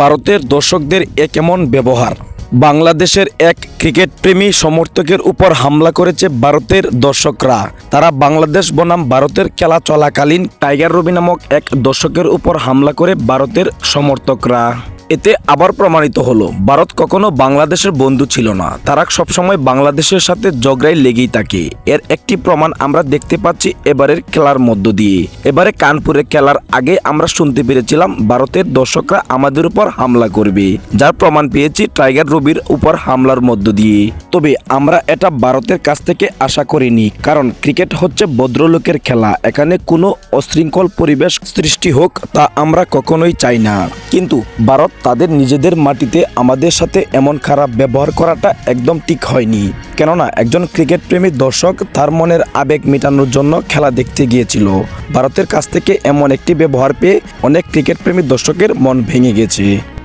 ভারতের দর্শকদের এ কেমন ব্যবহার? বাংলাদেশের এক ক্রিকেট প্রেমী সমর্থকের উপর হামলা করেছে ভারতের দর্শকরা। তারা বাংলাদেশ বনাম ভারতের খেলা চলাকালীন টাইগার রবি নামক এক দর্শকের উপর হামলা করে ভারতের সমর্থকরা। এতে আবার প্রমাণিত হলো, ভারত কখনো বাংলাদেশের বন্ধু ছিল না। তারা সবসময় বাংলাদেশের সাথে ঝগড়ায় লেগেই থাকে। এর একটি প্রমাণ আমরা দেখতে পাচ্ছি এবারের খেলার মধ্য দিয়ে। এবারে কানপুরে খেলার আগে আমরা শুনতে পেরেছিলাম, ভারতের দর্শকরা আমাদের উপর হামলা করবে। যার প্রমাণ পেয়েছি টাইগার রবির উপর হামলার মধ্য দিয়ে। তবে আমরা এটা ভারতের কাছ থেকে আশা করিনি, কারণ ক্রিকেট হচ্ছে ভদ্রলোকের খেলা। এখানে কোনো অশৃঙ্খল পরিবেশ সৃষ্টি হোক তা আমরা কখনোই চাই না। কিন্তু ভারত তাদের নিজেদের মাটিতে আমাদের সাথে এমন খারাপ ব্যবহার করাটা একদম ঠিক হয়নি। কেননা, একজন ক্রিকেট প্রেমী দর্শক তার মনের আবেগ মেটানোর জন্য খেলা দেখতে গিয়েছিল। ভারতের কাছ থেকে এমন একটি ব্যবহার পেয়ে অনেক ক্রিকেট প্রেমী দর্শকের মন ভেঙে গেছে।